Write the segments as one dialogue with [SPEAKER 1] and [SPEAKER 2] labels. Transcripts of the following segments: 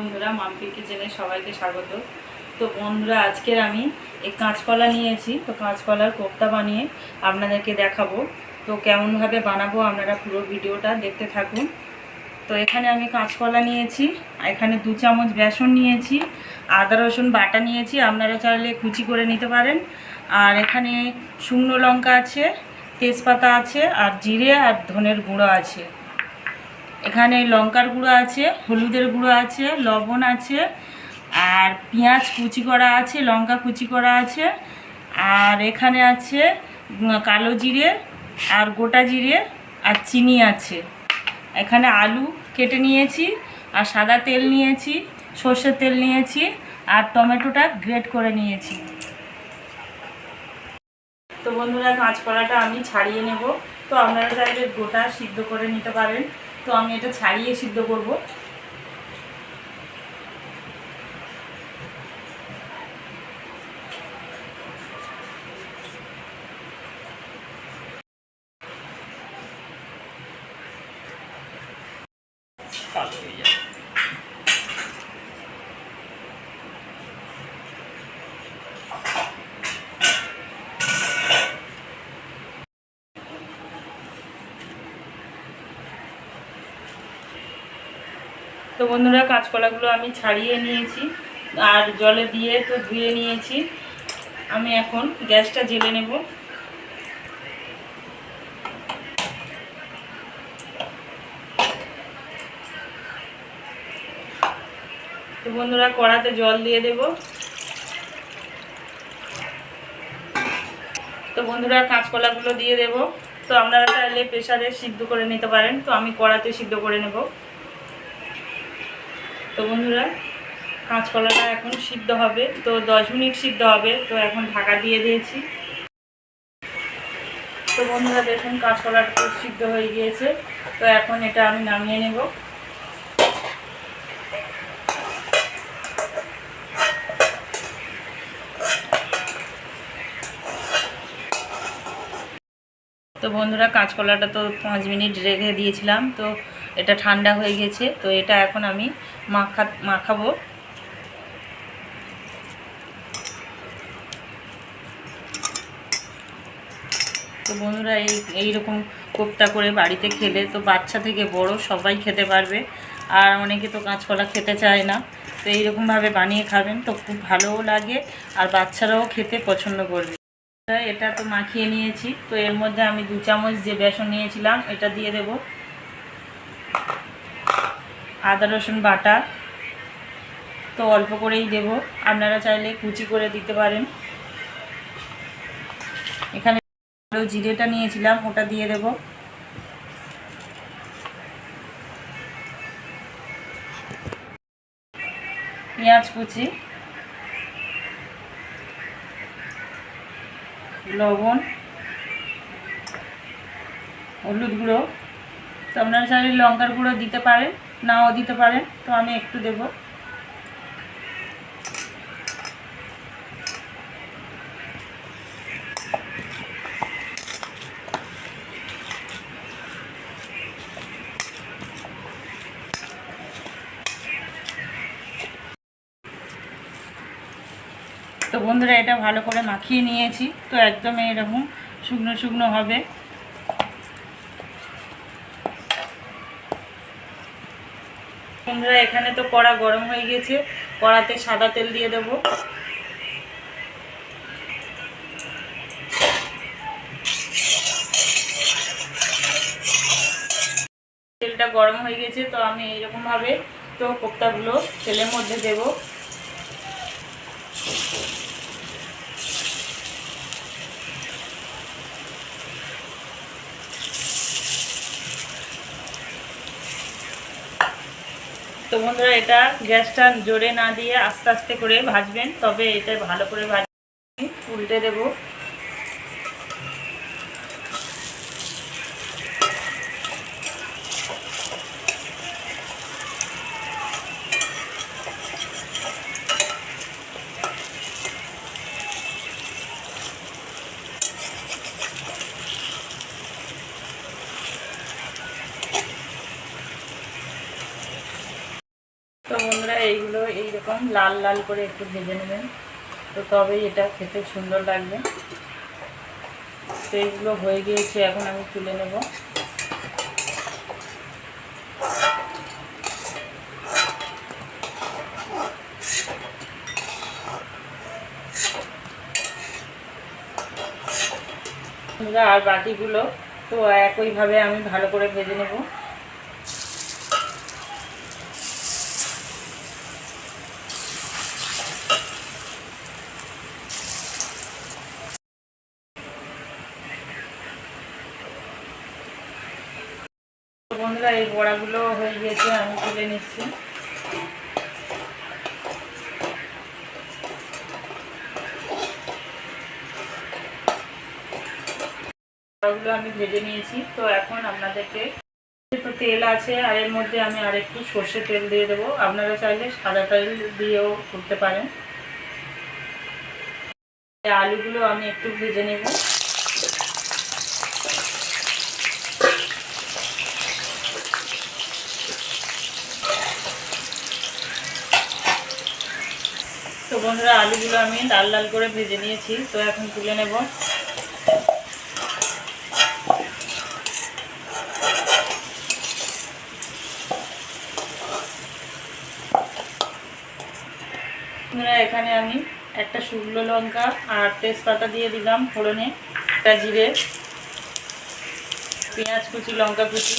[SPEAKER 1] বন্ধুরা মাম্পি কিচেনে সবাইকে স্বাগত। তো বন্ধুরা, আজকের আমি এই কাঁচকলা নিয়েছি। তো কাঁচকলার কোপ্তা বানিয়ে আপনাদেরকে দেখাবো। তো কেমনভাবে বানাবো আপনারা পুরো ভিডিওটা দেখতে থাকুন। তো এখানে আমি কাঁচকলা নিয়েছি, এখানে দু চামচ বেসন নিয়েছি, আদা, রসুন বাটা নিয়েছি, আপনারা চাইলে কুচি করে নিতে পারেন। আর এখানে শুকনো লঙ্কা আছে, তেজপাতা আছে, আর জিরে আর ধনের গুঁড়ো আছে। এখানে লঙ্কার গুঁড়ো আছে, হলুদের গুঁড়ো আছে, লবণ আছে, আর পেঁয়াজ কুচি করা আছে, লঙ্কা কুচি করা আছে, আর এখানে আছে কালো জিরে আর গোটা জিরে আর চিনি আছে। এখানে আলু কেটে নিয়েছি, আর সাদা তেল নিয়েছি, সর্ষের তেল নিয়েছি, আর টমেটোটা গ্রেট করে নিয়েছি। তো বন্ধুরা, কাঁচকলাটা আমি ছাড়িয়ে নেব। তো আপনারা চাইলে গোটা সিদ্ধ করে নিতে পারেন। তো আমি এটা ছাড়িয়ে সিদ্ধ করব।
[SPEAKER 2] কালো হয়ে
[SPEAKER 1] তো বন্ধুরা কাঁচকলাগুলো আমি ছাড়িয়ে নিয়েছি আর জলে দিয়ে তো ধুয়ে নিয়েছি। আমি এখন গ্যাসটা জেলে নেব। তো বন্ধুরা কড়াতে জল দিয়ে দেব। তো বন্ধুরা কাঁচকলাগুলো দিয়ে দেব। তো আপনারা চাইলে প্রেশারে সিদ্ধ করে নিতে পারেন। তো আমি কড়াতে সিদ্ধ করে নেব। তো বন্ধুরা, কাঁচকলাটা এখন সিদ্ধ হবে। তো দশ মিনিট সিদ্ধ হবে, তো এখন ঢাকা দিয়ে দিয়েছি। তো বন্ধুরা, দেখুন কাঁচকলাটা সিদ্ধ হয়ে গিয়েছে। তো এখন এটা আমি নামিয়ে নেব। তো বন্ধুরা, কাঁচকলাটা তো পাঁচ মিনিট রেখে দিয়েছিলাম। তো এটা ঠান্ডা হয়ে গেছে, তো এটা এখন আমি মাখা, মাখাবো। তো বন্ধুরা, এই, এইরকম কোপ্তা করে বাড়িতে খেলে তো বাচ্চা থেকে বড় সবাই খেতে পারবে, আর অনেকে তো কাঁচকলা খেতে চায় না। তো এইরকমভাবে বানিয়ে খাবেন, তো খুব ভালোও লাগে, আর বাচ্চারাও খেতে পছন্দ করবে। এটা তো মাখিয়ে নিয়েছি, তো এর মধ্যে আমি দু চামচ যে বেসন নিয়েছিলাম, এটা দিয়ে দেব। আদা, রসুন, বাটা। তো অল্প করেই দেব। আপনারা চাইলে কুচি করে দিতে পারেন। এখানে জিরেটা নিয়েছিলাম, ওটা দিয়ে দেব। পেঁয়াজ কুচি। লবণ। হলুদ গুঁড়ো। তো আপনারা চাইলে লঙ্কার গুঁড়ো দিতে পারেন, নাও দিতে পারেন, তো আমি একটু দেব। তো বন্ধুরা, এটা ভালো করে মাখিয়ে নিয়েছি, তো একদম এরকম শুকনো শুকনো হবে। বন্ধুরা এখানে তো কড়া গরম হয়ে গেছে, কড়াতে সাদা তেল দিয়ে দেব। তেলটা গরম হয়ে গেছে, তো আমি এইরকম ভাবে তো কোপ্তাগুলো তেলের মধ্যে দেবো। তো বন্ধুরা, এটা গ্যাসটা জোরে না দিয়ে আস্তে আস্তে করে ভাজবেন, তবে এটা ভালো করে ভাজ উল্টে দেব তো বন্ধুরা বন্ধুরা এইগুলো এইরকম লাল লাল করে একটু ভেজে নেবেন। তো তবেই এটা খেতে সুন্দর লাগবে। তো এইগুলো হয়ে গিয়েছে, এখন আমি তুলে নেব। আর বাকিগুলো তো একইভাবে আমি ভালো করে ভেজে নেব তো বন্ধুরা এই হয়ে গিয়েছে, আমি তুলে নিচ্ছি। বড়াগুলো আমি ভেজে নিয়েছি, তো এখন আপনাদেরকে তো তেল আছে, আর এর মধ্যে আমি আরেকটু সর্ষে তেল দিয়ে দেবো। আপনারা চাইলে সাদা তেল দিয়েও করতে পারেন। আলুগুলো আমি একটু ভেজে নেব। বন্ধুরা, আলুগুলো আমি লাল লাল করে ভেজে নিয়েছি, তো এখন তুলে নেব। এখানে আমি একটা শুকনো লঙ্কা আর তেজপাতা দিয়ে দিলাম ফোড়নে, একটা জিরে, পেঁয়াজ কুচি, লঙ্কা কুচি।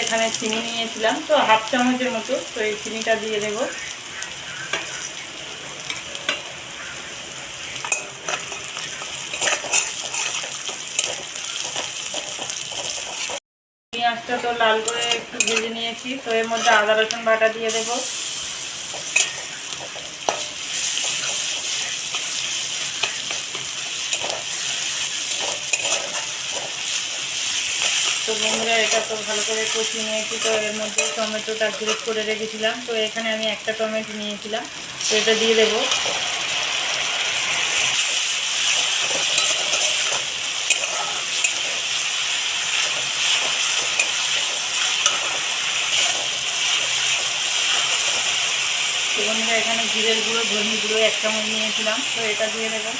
[SPEAKER 1] এখানে চিনি নিয়েছিলাম, তো হাফ চামচের মতো, তো এই চিনিটা দিয়ে দেবো। পেঁয়াজটা তো লাল করে একটু ভেজে নিয়েছি, তো এর মধ্যে আদা রসুন বাটা দিয়ে দেব। তো বন্ধুরা, এটা তো ভালো করে কষিয়ে নিয়েছি। তো এর মধ্যে টমেটোটা গ্রেট করে রেখেছিলাম। তো এখানে আমি একটা টমেটো নিয়েছিলাম। তো এটা দিয়ে দেবো। বন্ধুরা, এখানে জিরের গুঁড়ো, ধনির গুঁড়ো এক চামচ নিয়েছিলাম। তো এটা দিয়ে দেবো।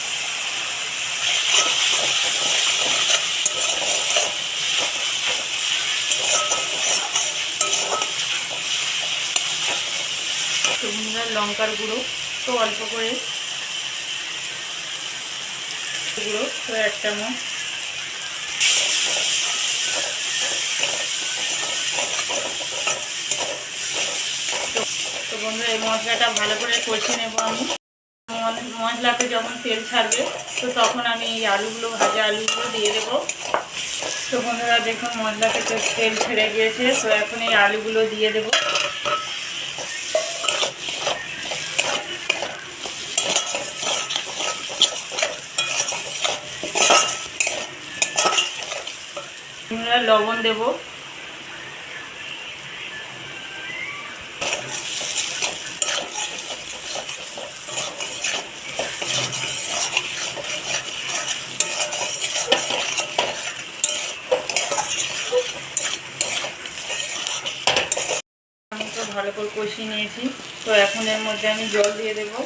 [SPEAKER 1] তো লঙ্কার গুঁড়ো তো অল্প করে গুঁড়ো, তো এক চামচ। তো বন্ধুরা, এই মশলাটা ভালো করে কষিয়ে নেব আমি। মশ- মশলাতে যখন তেল ছাড়বে, তো তখন আমি এই আলুগুলো, ভাজা আলুগুলো দিয়ে দেবো। তো বন্ধুরা, দেখুন মশলাতে তেল ছেড়ে গিয়েছে, তো এখন এই আলুগুলো দিয়ে দেবো বন্ধুরা লবণ দেবো। ভালো করে কষিয়ে নিয়েছি। তো এখন এর মধ্যে আমি জল দিয়ে দেবো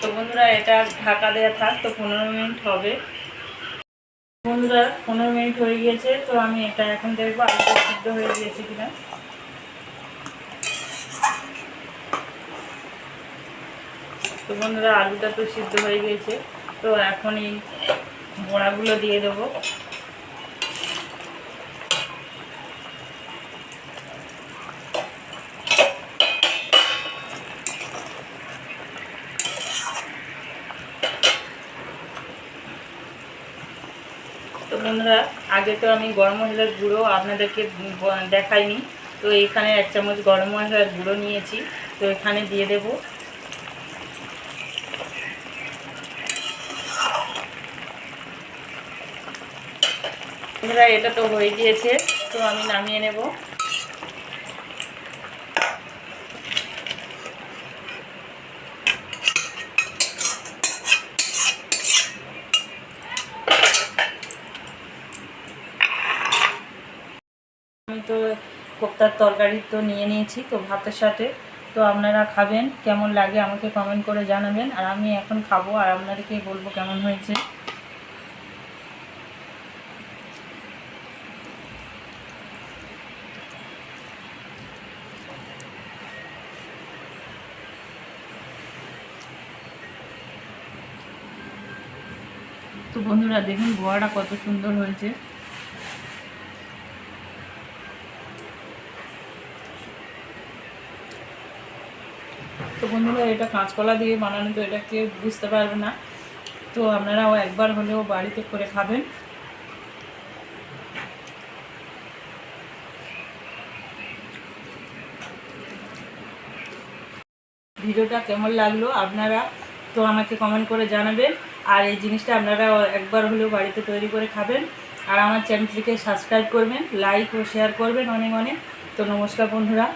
[SPEAKER 1] তো বন্ধুরা এটা ঢাকা দেওয়া থাক, তো পনেরো মিনিট হবে। বন্ধুরা, পনেরো মিনিট হয়ে গিয়েছে, তো আমি এটা এখন দেখব আলুটা সিদ্ধ হয়ে গিয়েছে কিনা। তো বন্ধুরা, আলুটা তো সিদ্ধ হয়ে গিয়েছে, তো এখন এই বড়াগুলো দিয়ে দেবো। বন্ধুরা আগে তো আমি গরম মশলার গুঁড়ো আপনাদেরকে দেখাইনি। তো এখানে এক চামচ গরম মশলার গুঁড়ো নিয়েছি। তো এখানে দিয়ে দেব। বন্ধুরা, এটা তো হয়ে গিয়েছে। তো আমি নামিয়ে নেব। কোপ্তার তরকারি তো নিয়ে নিয়েছি তো ভাতের সাথে। তো আপনারা খাবেন, কেমন লাগে আমাকে কমেন্ট করে জানাবেন। আর আমি এখন খাব আর আপনাদেরকে বলব কেমন হয়েছে। তো বন্ধুরা দেখুন গোয়াটা কত সুন্দর হয়েছে। বন্ধুরা, এটা কাঁচকলা দিয়ে বানানো, তো এটা কেউ বুঝতে পারবে না। তো আপনারাও একবার হলেও বাড়িতে করে খাবেন। ভিডিওটা কেমন লাগল আপনারা, তো আমাকে কমেন্ট করে জানাবেন। আর এই জিনিসটা আপনারা একবার হলেও বাড়িতে তৈরি করে খাবেন। আর আমার চ্যানেলটিকে সাবস্ক্রাইব করবেন লাইক ও শেয়ার করবেন অনেক অনেক। তো নমস্কার বন্ধুরা।